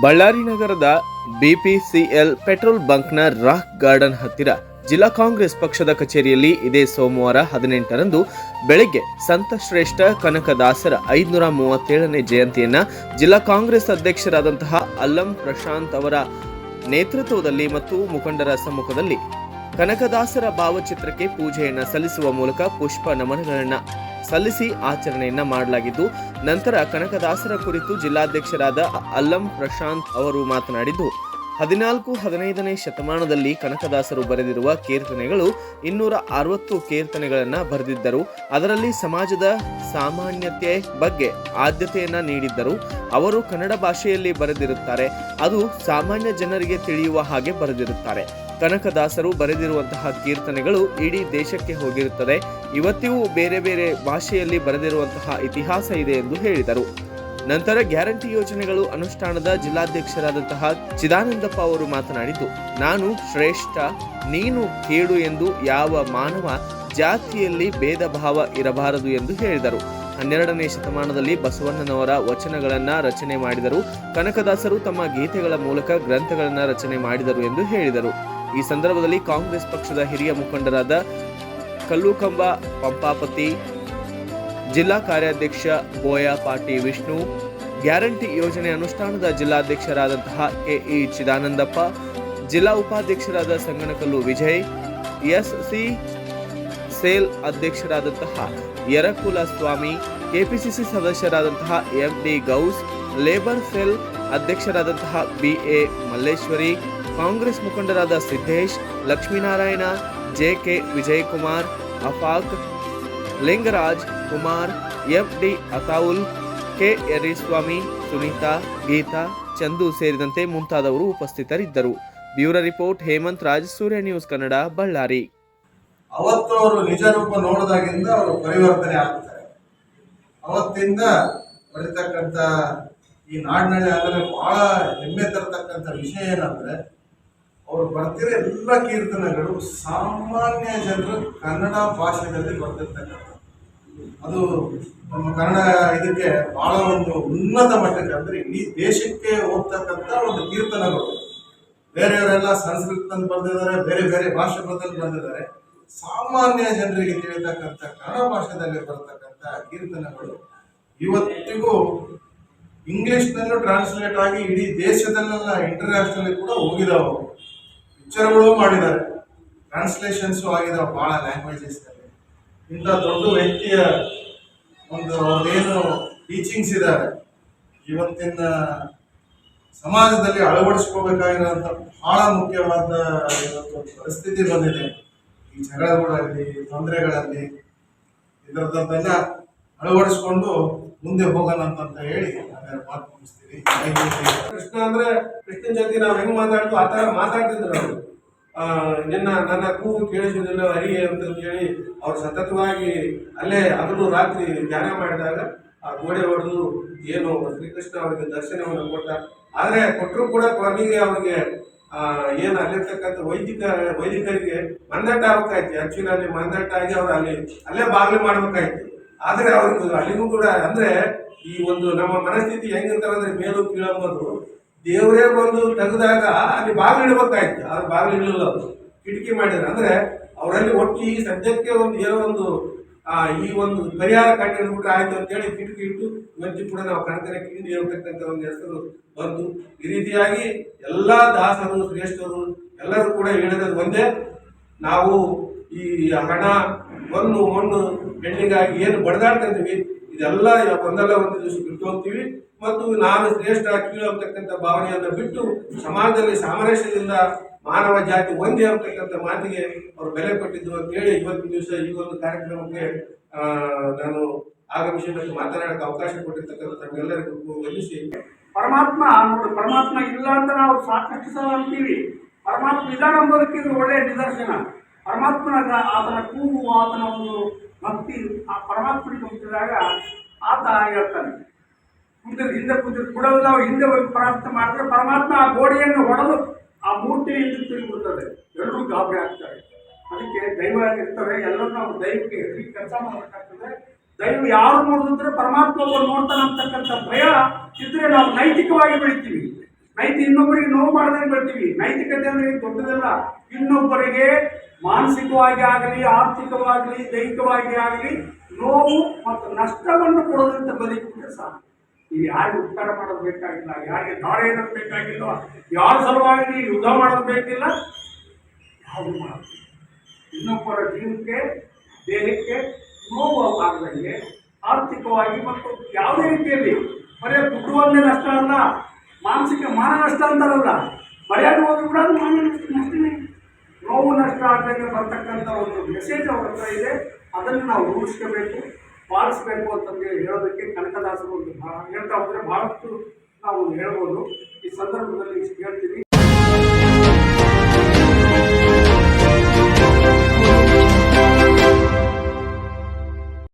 ಬಳ್ಳಾರಿ ನಗರದ BPCL petrol ಬಂಕ್ನ rock garden ಹತ್ತಿರ ಜಿಲ್ಲಾ ಕಾಂಗ್ರೆಸ್ ಪಕ್ಷದ ಕಚೇರಿಯಲ್ಲಿ ಇದೇ ಸೋಮವಾರ ಹದಿನೆಂಟರಂದು ಬೆಳಗ್ಗೆ ಸಂತ ಶ್ರೇಷ್ಠ ಕನಕದಾಸರ ಐದುನೂರ ಮೂವತ್ತೇಳನೇ ಜಯಂತಿಯನ್ನ ಜಿಲ್ಲಾ ಕಾಂಗ್ರೆಸ್ ಅಧ್ಯಕ್ಷರಾದಂತಹ ಅಲ್ಲಂ ಪ್ರಶಾಂತ್ ಅವರ ನೇತೃತ್ವದಲ್ಲಿ ಮತ್ತು ಮುಖಂಡರ ಸಮ್ಮುಖದಲ್ಲಿ ಕನಕದಾಸರ ಭಾವಚಿತ್ರಕ್ಕೆ ಪೂಜೆಯನ್ನು ಸಲ್ಲಿಸುವ ಮೂಲಕ ಪುಷ್ಪ ನಮನಗಳನ್ನು ಸಲ್ಲಿಸಿ ಆಚರಣೆಯನ್ನ ಮಾಡಲಾಗಿದ್ದು, ನಂತರ ಕನಕದಾಸರ ಕುರಿತು ಜಿಲ್ಲಾಧ್ಯಕ್ಷರಾದ ಅಲ್ಲಂ ಪ್ರಶಾಂತ್ ಅವರು ಮಾತನಾಡಿದ್ದು, ಹದಿನಾಲ್ಕು ಹದಿನೈದನೇ ಶತಮಾನದಲ್ಲಿ ಕನಕದಾಸರು ಬರೆದಿರುವ ಕೀರ್ತನೆಗಳು ಇನ್ನೂರ ಅರವತ್ತು ಕೀರ್ತನೆಗಳನ್ನು ಬರೆದಿದ್ದರು. ಅದರಲ್ಲಿ ಸಮಾಜದ ಸಾಮಾನ್ಯತೆ ಬಗ್ಗೆ ಆದ್ಯತೆಯನ್ನು ನೀಡಿದ್ದರು. ಅವರು ಕನ್ನಡ ಭಾಷೆಯಲ್ಲಿ ಬರೆದಿರುತ್ತಾರೆ. ಅದು ಸಾಮಾನ್ಯ ಜನರಿಗೆ ತಿಳಿಯುವ ಹಾಗೆ ಬರೆದಿರುತ್ತಾರೆ. ಕನಕದಾಸರು ಬರೆದಿರುವಂತಹ ಕೀರ್ತನೆಗಳು ಇಡೀ ದೇಶಕ್ಕೆ ಹೋಗಿರುತ್ತದೆ. ಇವತ್ತಿಗೂ ಬೇರೆ ಬೇರೆ ಭಾಷೆಯಲ್ಲಿ ಬರೆದಿರುವಂತಹ ಇತಿಹಾಸ ಇದೆ ಎಂದು ಹೇಳಿದರು. ನಂತರ ಗ್ಯಾರಂಟಿ ಯೋಜನೆಗಳು ಅನುಷ್ಠಾನದ ಜಿಲ್ಲಾಧ್ಯಕ್ಷರಾದಂತಹ ಚಿದಾನಂದಪ್ಪ ಅವರು ಮಾತನಾಡಿದ್ದು, ನಾನು ಶ್ರೇಷ್ಠ, ನೀನು ಕೇಳು ಎಂದು ಯಾವ ಮಾನವ ಜಾತಿಯಲ್ಲಿ ಭೇದ ಭಾವ ಇರಬಾರದು ಎಂದು ಹೇಳಿದರು. ಹನ್ನೆರಡನೇ ಶತಮಾನದಲ್ಲಿ ಬಸವಣ್ಣನವರ ವಚನಗಳನ್ನ ರಚನೆ ಮಾಡಿದರು. ಕನಕದಾಸರು ತಮ್ಮ ಗೀತೆಗಳ ಮೂಲಕ ಗ್ರಂಥಗಳನ್ನ ರಚನೆ ಮಾಡಿದರು ಎಂದು ಹೇಳಿದರು. ಈ ಸಂದರ್ಭದಲ್ಲಿ ಕಾಂಗ್ರೆಸ್ ಪಕ್ಷದ ಹಿರಿಯ ಮುಖಂಡರಾದ ಕಲ್ಲುಕಂಬ ಪಂಪಾಪತಿ, ಜಿಲ್ಲಾ ಕಾರ್ಯಾಧ್ಯಕ್ಷ ಬೋಯ ಪಾಟಿ ವಿಷ್ಣು, ಗ್ಯಾರಂಟಿ ಯೋಜನೆ ಅನುಷ್ಠಾನದ ಜಿಲ್ಲಾಧ್ಯಕ್ಷರಾದಂತಹ ಕೆಇ ಚಿದಾನಂದಪ್ಪ, ಜಿಲ್ಲಾ ಉಪಾಧ್ಯಕ್ಷರಾದ ಸಂಗನಕಲ್ಲು ವಿಜಯ್ ಎಸ್ಸಿ ಸೇಲ್ ಅಧ್ಯಕ್ಷರಾದಂತಹ ಯರಕುಲ ಸ್ವಾಮಿ, ಕೆಪಿಸಿಸಿ ಸದಸ್ಯರಾದಂತಹ ಎಂಡಿ ಗೌಸ್, ಲೇಬರ್ ಸೆಲ್ ಅಧ್ಯಕ್ಷರಾದಂತಹ ಬಿಎ ಮಲ್ಲೇಶ್ವರಿ ಕಾಂಗ್ರೆಸ್ ಮುಖಂಡರಾದ Siddesh, Lakshminarayana, JK Vijayakumar, Afaq, Lingaraj Kumar F D Ataul K Yeriswamy Sunitha, Geetha, Chandu ಸೇರಿದಂತೆ ಮುಂತಾದವರು ಉಪಸ್ಥಿತರಿದ್ದರು. Bureau report, Hemanth Raj, Surya news Kannada, Ballari. ಅವತ್ತು ಅವರು ನಿಜ ರೂಪ ನೋಡಿದಾಗಿಂದ ಅವರು ಪರಿವರ್ತನೆ ಆಗ್ತಾರೆ. ಅವತ್ತಿಂದ ಬರೀತಕ್ಕಂಥ ಈ ನಾಡಿನಲ್ಲಿ ಆದರೆ ಬಹಳ ಹೆಮ್ಮೆ ತರತಕ್ಕಂಥ ವಿಷಯ ಏನಂದ್ರೆ ಅವರು ಬರ್ತಿರೋ ಎಲ್ಲ ಕೀರ್ತನೆಗಳು ಸಾಮಾನ್ಯ ಜನರು ಕನ್ನಡ ಭಾಷೆಯಲ್ಲಿ ಬರ್ತಿರ್ತಕ್ಕಂಥ ಅದು ನಮ್ಮ ಕನ್ನಡ ಇದಕ್ಕೆ ಬಹಳ ಒಂದು ಉನ್ನತ ಮಟ್ಟಕ್ಕೆ ಅಂದರೆ ಇಡೀ ದೇಶಕ್ಕೆ ಹೋಗ್ತಕ್ಕಂಥ ಒಂದು ಕೀರ್ತನಗಳು. ಬೇರೆಯವರೆಲ್ಲ ಸಂಸ್ಕೃತದಲ್ಲಿ ಬರೆದಿದ್ದಾರೆ, ಬೇರೆ ಬೇರೆ ಭಾಷೆ ಬದಲು ಬರೆದಿದ್ದಾರೆ. ಸಾಮಾನ್ಯ ಜನರಿಗೆ ತಿಳಿತಕ್ಕಂಥ ಕನ್ನಡ ಭಾಷೆದಲ್ಲಿ ಬರ್ತಕ್ಕಂಥ ಕೀರ್ತನಗಳು ಇವತ್ತಿಗೂ ಇಂಗ್ಲಿಷ್ನಲ್ಲೂ ಟ್ರಾನ್ಸ್ಲೇಟ್ ಆಗಿ ಇಡೀ ದೇಶದಲ್ಲೆಲ್ಲ ಇಂಟರ್ನ್ಯಾಷನಲ್ ಕೂಡ ಹೋಗಿದಾವೆ. ಪಿಕ್ಚರ್ಗಳು ಮಾಡಿದ್ದಾರೆ. ಟ್ರಾನ್ಸ್ಲೇಷನ್ಸು ಆಗಿದಾವೆ ಭಾಳ ಲ್ಯಾಂಗ್ವೇಜಸ್ನಲ್ಲಿ ಇಂಥ ದೊಡ್ಡ ವ್ಯಕ್ತಿಯ ಒಂದು ಅವ್ರದ್ದೇನು ಟೀಚಿಂಗ್ಸ್ ಇದ್ದಾರೆ ಇವತ್ತಿನ ಸಮಾಜದಲ್ಲಿ ಅಳವಡಿಸ್ಕೋಬೇಕಾಗಿರೋಂಥ ಬಹಳ ಮುಖ್ಯವಾದ ಇವತ್ತು ಪರಿಸ್ಥಿತಿ ಬಂದಿದೆ. ಈ ಜಗಳಗಳಲ್ಲಿ ತೊಂದರೆಗಳಲ್ಲಿ ಇದರದ್ದೆಲ್ಲ ಅಳವಡಿಸ್ಕೊಂಡು ಮುಂದೆ ಹೋಗೋಣ ಅಂತ ಹೇಳಿ ನಾನು ಮಾತು ಮುಗಿಸ್ತೀನಿ ಕೃಷ್ಣ ಅಂದ್ರೆ ಕೃಷ್ಣನ ಜೊತೆ ನಾವು ಹೆಂಗ್ ಮಾತಾಡ್ತು ಆ ತರ ಮಾತಾಡ್ತಿದ್ರು ಅವರು. ನಿನ್ನ ನನ್ನ ಕೂಗು ಕೇಳಿಸಿದಿಲ್ಲ ಹರಿ ಅಂತ ಹೇಳಿ ಅವ್ರು ಸತತವಾಗಿ ಅಲ್ಲೇ ಅದನ್ನು ರಾತ್ರಿ ಧ್ಯಾನ ಮಾಡಿದಾಗ ಆ ಗೋಡೆ ಹೊಡೆದು ಏನು ಶ್ರೀಕೃಷ್ಣ ಅವರಿಗೆ ದರ್ಶನವನ್ನು ಕೊಟ್ಟ. ಆದ್ರೆ ಕೊಟ್ಟರು ಕೂಡ ಕೊನೆಗೆ ಅವ್ರಿಗೆ ಏನು ಅಲ್ಲಿರ್ತಕ್ಕಂಥ ವೈದಿಕ, ವೈದಿಕರಿಗೆ ಮಂದಟ್ಟ ಆಗ್ಬೇಕಾಯ್ತು. ಆಕ್ಚುಲಿ ಅಲ್ಲಿ ಮಂದಟ್ಟ ಆಗಿ ಅವ್ರು ಅಲ್ಲಿ, ಅಲ್ಲೇ ಬಾಗಿಲು ಮಾಡ್ಬೇಕಾಯ್ತು. ಆದ್ರೆ ಅವ್ರಿಗೆ ಅಲ್ಲಿಗೂ ಕೂಡ ಅಂದ್ರೆ ಈ ಒಂದು ನಮ್ಮ ಮನಸ್ಥಿತಿ ಹೆಂಗಿರ್ತಾರೆ ಅಂದ್ರೆ ಮೇಲು ಕೀಳಂಬುದು ದೇವರೇ ಬಂದು ತೆಗೆದಾಗ ಅಲ್ಲಿ ಬಾಗಿಲು ಇಡಬೇಕಾಯ್ತು ಆದ್ರೆ ಬಾಗಿಲು ಇಡಲಿಲ್ಲ ಕಿಟಕಿ ಮಾಡಿದ್ರೆ. ಅಂದ್ರೆ ಅವರಲ್ಲಿ ಒಟ್ಟು ಈ ಸದ್ಯಕ್ಕೆ ಒಂದು ಏನೋ ಒಂದು ಈ ಒಂದು ಪರಿಹಾರ ಕಂಡುಹಿಡ್ಬಿಟ್ರೆ ಆಯ್ತು ಅಂತೇಳಿ ಕಿಟಕಿ ಇಟ್ಟು ಇವತ್ತು ಕೂಡ ನಾವು ಕಣಕನ ಕಿಂಡಿ ಅಂತಕ್ಕಂಥ ಒಂದು ಹೆಸರು ಬಂತು. ಈ ರೀತಿಯಾಗಿ ಎಲ್ಲ ದಾಸರು, ಶ್ರೇಷ್ಠರು ಎಲ್ಲರೂ ಕೂಡ ಹೇಳಿದ ಒಂದೇ. ನಾವು ಈ ಹಣ, ಮಣ್ಣು ಮಣ್ಣು ಬೆಳ್ಳಿಗಾಗಿ ಏನು ಬಡದಾಡ್ತಿರ್ತೀವಿ ಇದೆಲ್ಲ ಒಂದಲ್ಲ ಒಂದು ದಿವಸ ಬಿಟ್ಟು ಹೋಗ್ತೀವಿ. ಮತ್ತು ನಾನು ಶ್ರೇಷ್ಠ ಕೀಳು ಅಂತಕ್ಕಂಥ ಭಾವನೆಯನ್ನು ಬಿಟ್ಟು ಸಮಾಜದಲ್ಲಿ ಸಾಮರಸ್ಯದಿಂದ ಮಾನವ ಜಾತಿ ಒಂದೇ ಅಂತಕ್ಕಂಥ ಮಾತಿಗೆ ಅವರು ಬೆಲೆ ಕೊಟ್ಟಿದ್ದು ಅಂತ ಹೇಳಿ ಇವತ್ತಿನ ದಿವಸ ಈ ಒಂದು ಕಾರ್ಯಕ್ರಮಕ್ಕೆ ನಾನು ಆಗಮಿಸಿ ಮತ್ತು ಮಾತನಾಡಕ್ಕೆ ಅವಕಾಶ ಕೊಟ್ಟಿರ್ತಕ್ಕಂಥ ತಮ್ಮೆಲ್ಲರಿಗೂ ವಂದಿಸಿ. ಪರಮಾತ್ಮ ನೋಡಿ ಪರಮಾತ್ಮ ಇಲ್ಲ ಅಂತ ನಾವು ಸಾಕಷ್ಟು ಸಲ ಅಂತೀವಿ. ಪರಮಾತ್ಮ ಇದ್ದಾನೆ ಅಂಬೋದಕ್ಕೆ ಒಳ್ಳೆಯ ನಿದರ್ಶನ. ಪರಮಾತ್ಮನ ಆತನ ಕೂಗು, ಆತನ ಒಂದು ಭಕ್ತಿ ಆ ಪರಮಾತ್ಮನಿಗೆ ಮುಟ್ಟಿದಾಗ ಆತ ಹೇಳ್ತಾನೆ. ಮುಂದೆ ಹಿಂದೆ ಕುಂತಿರ್ ಕೂಡ ನಾವು ಹಿಂದೆ ಹೋಗಿ ಪ್ರಾರ್ಥನೆ ಮಾಡಿದ್ರೆ ಪರಮಾತ್ಮ ಆ ಗೋಡೆಯನ್ನು ಹೊಡೆದು ಆ ಮೂರ್ತಿ ಹಿಂದೆ ತಿರುಗಿಬಿಡ್ತದೆ ಎಲ್ಲರೂ ಗಾಬರಿ ಆಗ್ತಾರೆ. ಅದಕ್ಕೆ ದೈವ ಇರ್ತವೆ ಎಲ್ಲರೂ ನಾವು ದೈವಕ್ಕೆ ಹೆದರಿ ಕೆಲಸ ಮಾಡಬೇಕಾಗ್ತದೆ. ದೈವ ಯಾರು ನೋಡಿದ್ರೆ ಪರಮಾತ್ಮ ಒಬ್ಬರು ನೋಡ್ತಾನೆ ಅಂತಕ್ಕಂಥ ಭಯ ಇದ್ರೆ ನಾವು ನೈತಿಕವಾಗಿ ಬೆಳಿತೀವಿ. ನೈತಿ ಇನ್ನೊಬ್ಬರಿಗೆ ನೋವು ಮಾಡ್ದಂಗೆ ಬರ್ತೀವಿ ನೈತಿಕತೆ ಅಂದ್ರೆ ದೊಡ್ಡದಲ್ಲ. ಇನ್ನೊಬ್ಬರಿಗೆ ಮಾನಸಿಕವಾಗಿ ಆಗಲಿ ಆರ್ಥಿಕವಾಗಲಿ ದೈಹಿಕವಾಗಿ ಆಗಲಿ ನೋವು ಮತ್ತು ನಷ್ಟವನ್ನು ಕೊಡೋದಂತ ಬದುಕಿದ್ರೆ ಸಾಕು ನೀವು ಯಾರಿಗೆ ಉಪಕಾರ ಮಾಡೋದು ಬೇಕಾಗಿಲ್ಲ, ಯಾರಿಗೆ ನಾಳೆ ಏನಾದ್ರು ಬೇಕಾಗಿಲ್ಲ, ಯಾರ ಸಲುವಾಗಿ ಯುದ್ಧ ಮಾಡೋದು ಬೇಕಿಲ್ಲ ಯಾವುದು ಮಾಡೋದು ಇನ್ನೊಬ್ಬರ ಜೀವಕ್ಕೆ, ದೇಹಕ್ಕೆ ನೋವು ಆಗದಂಗೆ ಆರ್ಥಿಕವಾಗಿ ಮತ್ತು ಯಾವುದೇ ರೀತಿಯಲ್ಲಿ ಬರೀ ದುಡ್ಡು ಒಂದೇ ನಷ್ಟ ಅಲ್ಲ, ಮಾನಸಿಕ ಮಾನ ನಷ್ಟ ಅಂತಾರಲ್ಲ, ಮರ್ಯಾದೆ ಹೋಗಿ ಕೂಡ ಮಾನ ನಷ್ಟ ಆಗದಂಗೆ ಬರ್ತಕ್ಕಂಥ ಒಂದು ಮೆಸೇಜ್ ಅವ್ರ ಹತ್ರ ಇದೆ. ಅದನ್ನು ನಾವು ರೂಢಿಸ್ಕೋಬೇಕು, ಪಾಲಿಸ್ಬೇಕು ಅಂತಂದು ಹೇಳೋದಕ್ಕೆ ಕನಕದಾಸರು ಒಂದು ಹೇಳ್ತಾ ಹೋದರೆ ಭಾಳಷ್ಟು ನಾವು ಹೇಳ್ಬೋದು. ಈ ಸಂದರ್ಭದಲ್ಲಿ ಹೇಳ್ತೀವಿ